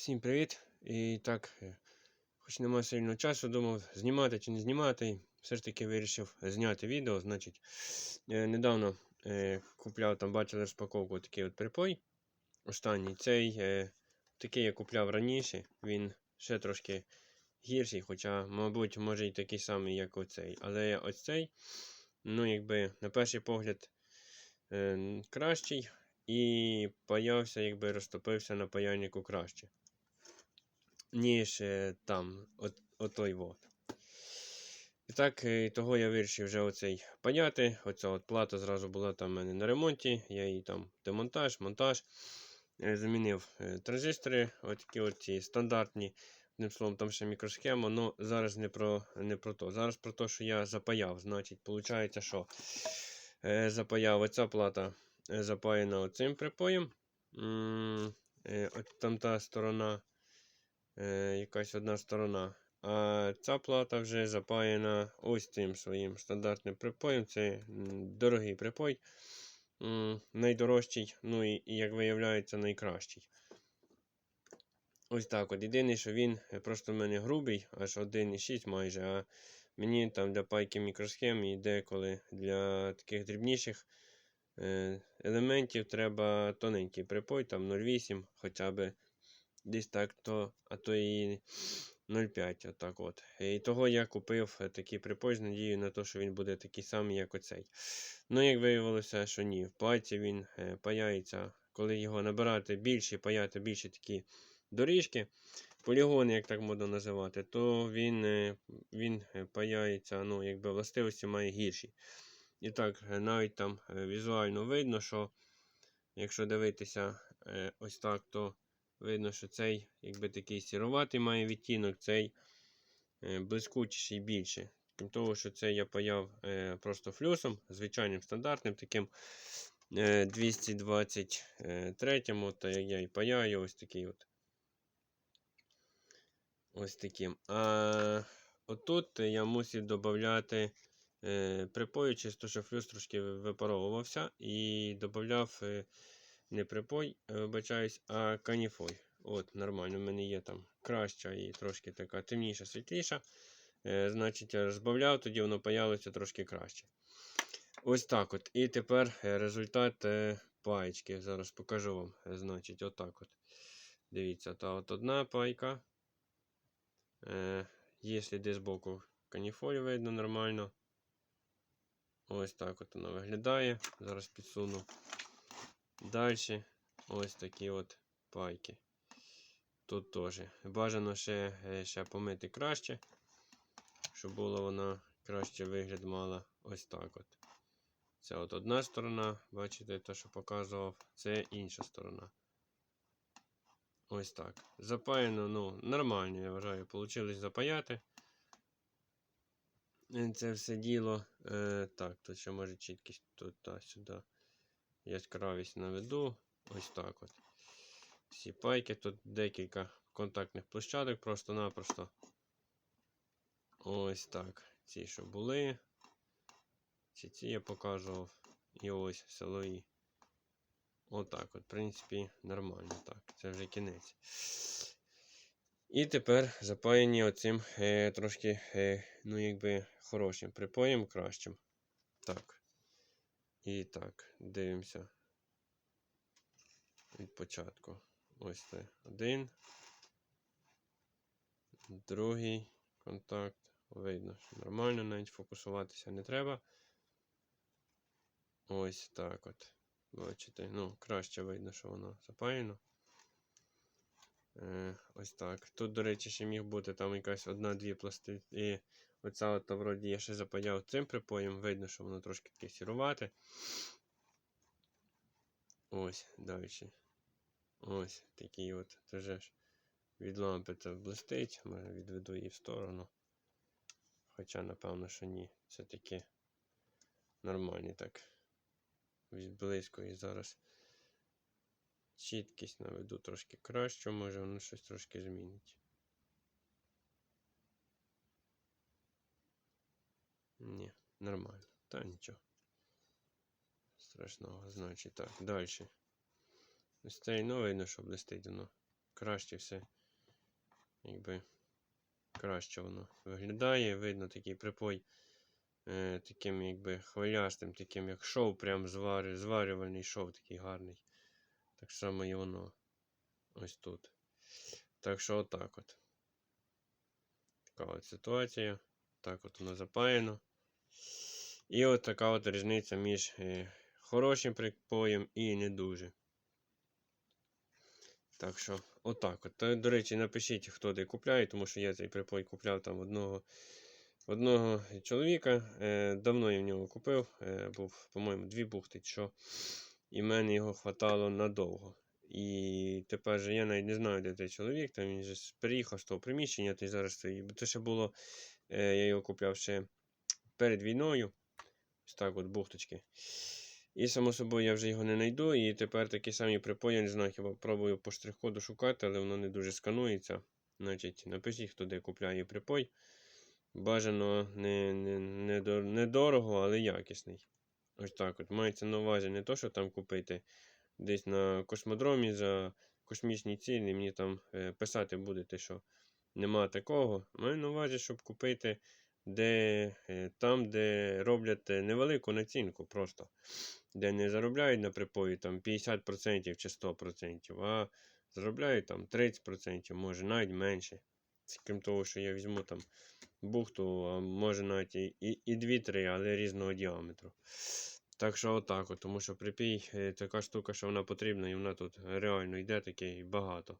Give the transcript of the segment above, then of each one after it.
Всім привіт! І так, е, хоч нема сильного часу, думав знімати чи не знімати. Все ж таки вирішив зняти відео. Значить, е, недавно е, купляв там, бачили розпаковку такий от припой. Останній цей такий я купляв раніше. Він ще трошки гірший, хоча, мабуть, може і такий самий, як оцей. Але ось цей, ну, якби, на перший погляд, кращий. І паявся, якби розтопився на паяльнику краще ніж там, от, отой вот. І так, е, того я вирішив вже оцей паяти. Оця от плата зразу була там в мене на ремонті. Я її там демонтаж, монтаж. Е, Замінив е, транзистори, отакі от ці стандартні. Одним словом, там ще мікросхема, але зараз не про не про то. Зараз про те, що я запаяв. Значить, виходить, що е, запаяв оця плата запаяна оцим припоєм. От там та сторона е, якась одна сторона. А ця плата вже запаяна ось цим своїм стандартним припоєм. Це дорогий припой, найдорожчий, ну і, як виявляється, найкращий. Ось так от. Єдине, що він е, просто в мене грубий, аж 1,6 майже. А мені там для пайки мікросхем і деколи для таких дрібніших е, елементів треба тоненький припой, там 0,8 хоча б десь так, то, а то і 0,5. Отак от. І того я купив е, такий припой з надією на те, що він буде такий самий, як оцей. Ну, як виявилося, що ні. В платі він е, паяється, коли його набирати більше, паяти більше такі доріжки, полігони, як так можна називати, то він е, він паяється, ну, якби властивості має гірші. І так, навіть там візуально видно, що якщо дивитися ось так, то видно, що цей якби такий сіроватий має відтінок, цей е, блискучіший більше. Крім того, що цей я паяв е, просто флюсом, звичайним стандартним, таким е, 223, то як я і паяю, ось такий от. Ось таким. А отут я мусив додати е, припою, чисто, що флюс трошки випаровувався, і додав е, не припой, е, вибачаюсь, а каніфой. От, нормально, в мене є там краща і трошки така темніша, світліша. Е, значить, розбавляв, тоді воно паялося трошки краще. Ось так от. І тепер е, результат е, паєчки. Зараз покажу вам. Значить, отак от. Дивіться, та от одна пайка. Е, сліди з боку каніфолі видно нормально. Ось так от воно виглядає. Зараз підсуну. Далі ось такі от пайки. Тут теж. Бажано ще, е, ще помити краще, щоб була вона краще вигляд мала. Ось так от. Це от одна сторона, бачите, те, що показував, це інша сторона. Ось так. Запаяно, ну, нормально, я вважаю, вийшло запаяти. Е, Це все діло. Е, так, тут ще може чіткість тут сюди. Яскравість наведу. Ось так от. Всі пайки, тут декілька контактних площадок, просто-напросто. Ось так. Ці, що були. Ці ці я показував. І ось силові. Отак от, в принципі, нормально. Так, це вже кінець. І тепер запаяні оцим е, трошки, е, ну, якби, хорошим припоєм кращим. Так. І так, дивимося. Від початку. Ось це один. Другий контакт. Видно, що нормально, навіть фокусуватися не треба. Ось так от. Бачите, ну, краще видно, що воно запаяно. Е, ось так. Тут, до речі, ще міг бути там якась одна-дві пласти. І оця от, вроді я ще запаяв цим припоєм. Видно, що воно трошки таке сірувате. Ось, далі. Ось такий от теж від лампи це блистить. Може відведу її в сторону. Хоча, напевно, що ні. Це таке нормальні так. Близько і зараз чіткість наведу трошки краще, може воно щось трошки змінить. Ні, нормально. Та нічого. Страшного, значить так. Далі. Ось цей ну видно, що блистить воно краще все. Якби краще воно виглядає. Видно такий припой е, таким якби хвилястим, таким як шов, прям зварю, зварювальний шов такий гарний. Так само і воно. Ось тут. Так що отак от. Така от ситуація. Так от воно запаяно. І от така от різниця між е, хорошим припоєм і не дуже. Так що, отак от. До речі, напишіть, хто де купляє, тому що я цей припой купляв там одного одного чоловіка. Е, давно я в нього купив. Е, був, по-моєму, дві бухти, що. І мене його хватало надовго. І тепер же я навіть не знаю, де цей чоловік. Там він же переїхав з того приміщення, то й. Бо це ще було, е, я його купляв ще перед війною. Ось так от бухточки. І само собою я вже його не знайду. І тепер такі самі припої, не знаю, хіба пробую по штрих-коду шукати, але воно не дуже сканується. Значить, напишіть, хто де купляє припой. Бажано не, не, не, дор- недорого, але якісний. Ось так от. Мається на увазі не то, що там купити десь на космодромі за космічні ціни. Мені там е, писати будете, що нема такого. Маю на увазі, щоб купити де, е, там, де роблять е, невелику націнку просто. Де не заробляють на припої там 50% чи 100%, а заробляють там 30%, може навіть менше. Крім того, що я візьму там бухту, а може навіть і, і, і 2-3, але різного діаметру. Так що отак, от, тому що припій е, така штука, що вона потрібна, і вона тут реально йде таке багато.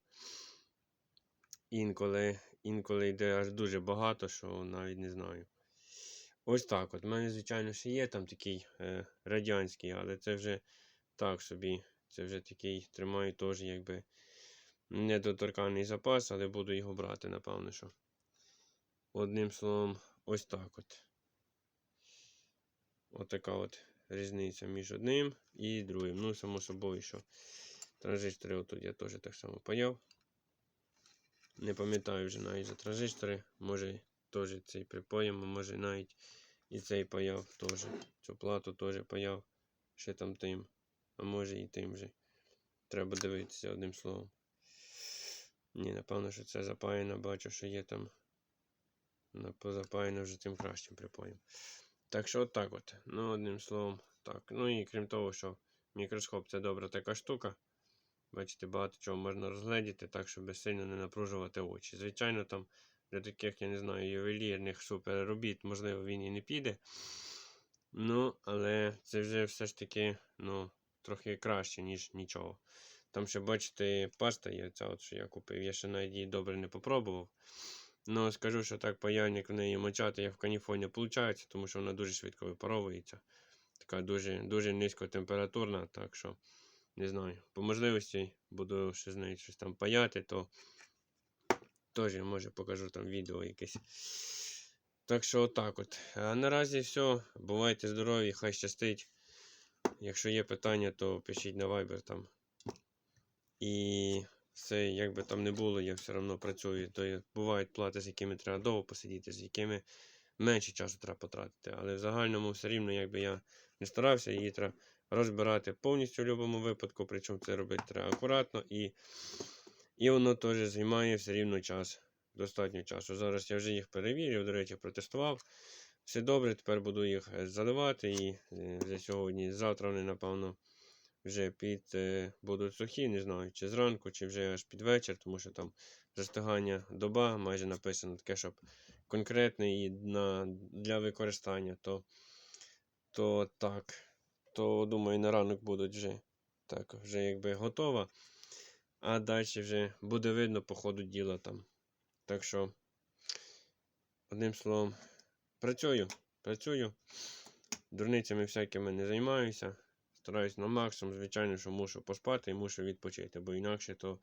Інколи, інколи йде аж дуже багато, що навіть не знаю. Ось так от. У мене, звичайно, ще є там такий е, радянський, але це вже так собі. Це вже такий тримаю теж якби недоторканий запас, але буду його брати, напевно, що. Одним словом, ось так от. Отака от різниця між одним і другим. Ну, само собою, що транзистори отут я теж так само паяв. Не пам'ятаю вже навіть за транзистори. Може теж цей припоєм, а може навіть і цей паяв теж. Цю плату теж паяв. Ще там тим. А може і тим же. Треба дивитися одним словом. Ні, напевно, що це запаяно, бачу, що є там. Позапаяно вже тим кращим припоєм. Так що от так от. Ну, одним словом, так. Ну і крім того, що мікроскоп це добра така штука. Бачите, багато чого можна розгледіти, так, щоб сильно не напружувати очі. Звичайно, там для таких, я не знаю, ювелірних суперробіт, можливо, він і не піде. Ну, але це вже все ж таки, ну, трохи краще, ніж нічого. Там ще, бачите, паста є, ця от, що я купив. Я ще навіть її добре не попробував. Ну, скажу, що так паяльник в неї мочати, як в каніфоні, виходить, тому що вона дуже швидко випаровується. Така дуже, дуже низькотемпературна, так що не знаю. По можливості буду ще з нею щось там паяти, то теж може покажу там відео якесь. Так що отак от. А наразі все. Бувайте здорові, хай щастить. Якщо є питання, то пишіть на Viber там. І все, як би там не було, я все одно працюю. То бувають плати, з якими треба довго посидіти, з якими менше часу треба потратити. Але в загальному все рівно, якби я не старався, її треба розбирати повністю в будь-якому випадку, причому це робити треба акуратно і, і воно теж займає все рівно час. Достатньо часу. Зараз я вже їх перевірив, до речі, протестував. Все добре, тепер буду їх е, заливати і вже сьогодні, завтра вони, напевно, вже під е, будуть сухі, не знаю, чи зранку, чи вже аж під вечір, тому що там застигання доба майже написано таке, щоб конкретне і на, для використання, то, то так, то думаю, на ранок будуть вже так, вже якби готова. А далі вже буде видно по ходу діла там. Так що, одним словом, працюю, працюю. Дурницями всякими не займаюся. Стараюсь на максимум, звичайно, що мушу поспати і мушу відпочити, бо інакше то,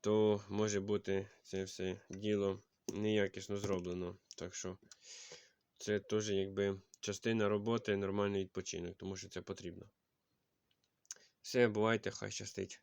то може бути це все діло неякісно зроблено. Так що це теж якби частина роботи, нормальний відпочинок, тому що це потрібно. Все, бувайте, хай щастить.